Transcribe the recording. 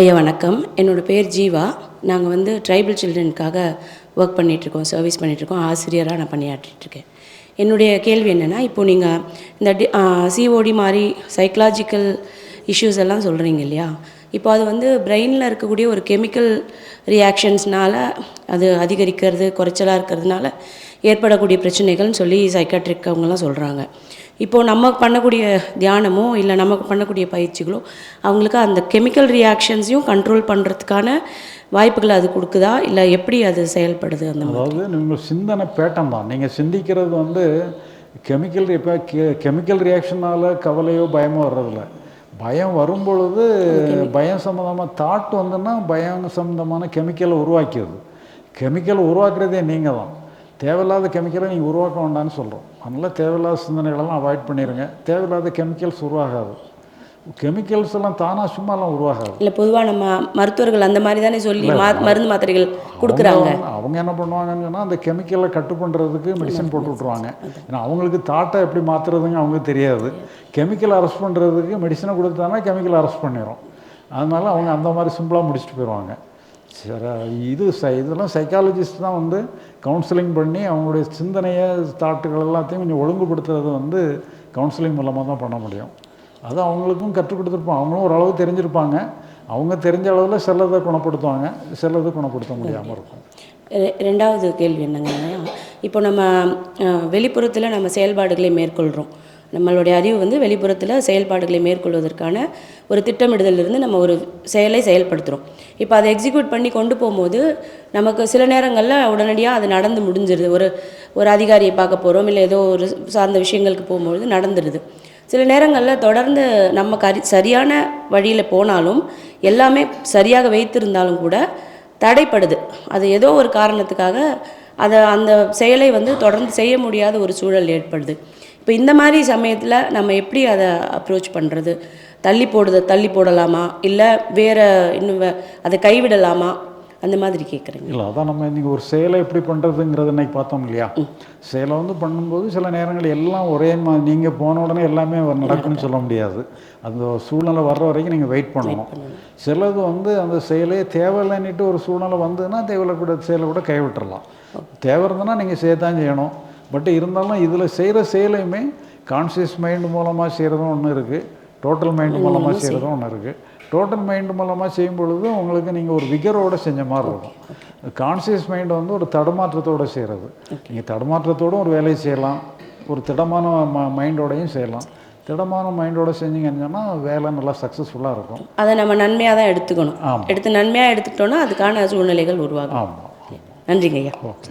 ஐயா வணக்கம். என்னோடய பேர் ஜீவா. நாங்கள் வந்து ட்ரைபல் சில்ட்ரனுக்காக ஒர்க் பண்ணிகிட்ருக்கோம் சர்வீஸ் பண்ணிகிட்ருக்கோம் ஆசிரியராக நான் பணியாற்றிட்டுருக்கேன். என்னுடைய கேள்வி என்னென்னா இப்போது நீங்கள் இந்த டி சிஓடி மாதிரி சைக்கலாஜிக்கல் இஷ்யூஸ் எல்லாம் சொல்கிறீங்க இல்லையா? இப்போ அது வந்து பிரெயினில் இருக்கக்கூடிய ஒரு கெமிக்கல் ரியாக்ஷன்ஸ்னால் அது அதிகரிக்கிறது குறைச்சலாக இருக்கிறதுனால ஏற்படக்கூடிய பிரச்சனைகள்னு சொல்லி சைக்காட்ரிக் அவங்கெல்லாம் சொல்கிறாங்க இப்போது நம்ம பண்ணக்கூடிய தியானமோ இல்லை நமக்கு பண்ணக்கூடிய பயிற்சிகளோ அவங்களுக்கு அந்த கெமிக்கல் ரியாக்ஷன்ஸையும் கண்ட்ரோல் பண்ணுறதுக்கான வாய்ப்புகளை அது கொடுக்குதா? இல்லை எப்படி அது செயல்படுது அந்த அதாவது நீங்கள் சிந்தனை பேட்டன் தான் நீங்கள் சிந்திக்கிறது வந்து கெமிக்கல் இப்போ கெமிக்கல் ரியாக்ஷனால் கவலையோ பயமோ வர்றதில்ல. பயம் வரும் பொழுது பயம் சம்மந்தமாக தாட் வந்துன்னா பயம் சம்மந்தமான கெமிக்கலை உருவாக்கியது. கெமிக்கல் உருவாக்குறதே நீங்கள் தான் தேவையில்லாத கெமிக்கலை நீங்கள் உருவாக்க வேண்டாம்னு சொல்கிறோம் அதனால் தேவையில்லாத சிந்தனைகளெல்லாம் அவாய்ட் பண்ணிடுங்க தேவையில்லாத கெமிக்கல்ஸ் உருவாகாது. கெமிக்கல்ஸ் எல்லாம் தானாக சும்மாலாம் உருவாகாது. இல்லை பொதுவாக நம்ம மருத்துவர்கள் அந்த மாதிரி தானே சொல்லி மருந்து மாத்திரைகள் கொடுக்குறாங்க. அவங்க அவங்க என்ன பண்ணுவாங்கன்னு சொன்னால் அந்த கெமிக்கலை கட்டு பண்ணுறதுக்கு மெடிசன் போட்டு விட்ருவாங்க ஏன்னா அவங்களுக்கு தாட்டை எப்படி மாற்றுறதுங்க அவங்களுக்கு தெரியாது. கெமிக்கல் அரெஸ்ட் பண்ணுறதுக்கு மெடிசனை கொடுத்தாங்கன்னா கெமிக்கல் அரெஸ்ட் பண்ணிடும் அதனால அவங்க அந்த மாதிரி சிம்பிளாக முடிச்சுட்டு போயிடுவாங்க சரி இது சை இதெல்லாம் சைக்காலஜிஸ்ட் தான் வந்து கவுன்சிலிங் பண்ணி அவங்களுடைய சிந்தனையை தாட்டுகள் எல்லாத்தையும் கொஞ்சம் ஒழுங்குபடுத்துறது வந்து கவுன்சிலிங் மூலமாக தான் பண்ண முடியும். அது அவங்களுக்கும் கற்றுக் கொடுத்துருப்போம். அவங்களும் ஓரளவு தெரிஞ்சிருப்பாங்க. அவங்க தெரிஞ்ச அளவில் சிலதை குணப்படுத்துவாங்க. சிலது குணப்படுத்த முடியாமல் இருக்கும். ரெ- ரெண்டாவது கேள்வி என்னங்கன்னா இப்போ நம்ம வெளிப்புறத்தில் நம்ம செயல்பாடுகளை மேற்கொள்கிறோம் நம்மளுடைய அறிவு வந்து வெளிப்புறத்தில் செயல்பாடுகளை மேற்கொள்வதற்கான ஒரு திட்டமிடுதலிருந்து நம்ம ஒரு செயலை செயல்படுத்துகிறோம் இப்போ அதை எக்ஸிக்யூட் பண்ணி கொண்டு போகும்போது நமக்கு சில நேரங்களில் உடனடியாக அது நடந்து முடிஞ்சிருது. ஒரு ஒரு அதிகாரியை பார்க்க போகிறோம் இல்லை ஏதோ ஒரு சார்ந்த விஷயங்களுக்கு போகும்பொழுது நடந்துடுது சில நேரங்களில் தொடர்ந்து நம்ம கரி சரியான வழியில் போனாலும் எல்லாமே சரியாக வைத்திருந்தாலும் கூட தடைப்படுது. அது ஏதோ ஒரு காரணத்துக்காக அதை அந்த செயலை வந்து தொடர்ந்து செய்ய முடியாத ஒரு சூழல் ஏற்படுது. இப்போ இந்த மாதிரி சமயத்தில் நம்ம எப்படி அதை அப்ரோச் பண்ணுறது தள்ளி போடுத தள்ளி போடலாமா? இல்லை வேறு இன்னும் அதை கைவிடலாமா? அந்த மாதிரி கேட்குறேங்க இல்லை அதான் நம்ம இன்றைக்கி ஒரு செயலை எப்படி பண்ணுறதுங்கிறது இன்னைக்கு பார்த்தோம் இல்லையா? செயலை வந்து பண்ணும்போது சில நேரங்கள் எல்லாம் ஒரே மா நீங்கள் போன உடனே எல்லாமே நடக்கும்னு சொல்ல முடியாது. அந்த சூழ்நிலை வர்ற வரைக்கும் நீங்கள் வெயிட் பண்ணணும். சிலது வந்து அந்த செயலே தேவையில்லைன்னுட்டு ஒரு சூழ்நிலை வந்ததுன்னா தேவையில்ல கூட செயலை கூட கைவிட்டுறலாம். தேவை இருந்ததுன்னா நீங்கள் செய்யத்தான் செய்யணும். பட் இருந்தாலும் இதில் செய்கிற செயலையுமே கான்சியஸ் மைண்ட் மூலமாக செய்கிறதும் ஒன்று இருக்குது டோட்டல் மைண்ட் மூலமாக செய்கிறதும் ஒன்று இருக்குது டோட்டல் மைண்ட் மூலமாக செய்யும் பொழுது உங்களுக்கு நீங்கள் ஒரு விகரோட செஞ்ச மாதிரி இருக்கும். கான்சியஸ் மைண்ட் வந்து ஒரு தடுமாற்றத்தோடு செய்கிறது நீங்கள் தடுமாற்றத்தோட ஒரு வேலையை செய்யலாம். ஒரு திடமான ம மைண்டோடையும் செய்யலாம். திடமான மைண்டோட செஞ்சீங்கன்னு வேலை நல்லா சக்ஸஸ்ஃபுல்லாக இருக்கும். அதை நம்ம நன்மையாக தான் எடுத்துக்கணும். எடுத்து நன்மையாக எடுத்துக்கிட்டோன்னா அதுக்கான சூழ்நிலைகள் உருவாகும். ஆமாம் நன்றிங்க ஐயா. ஓகே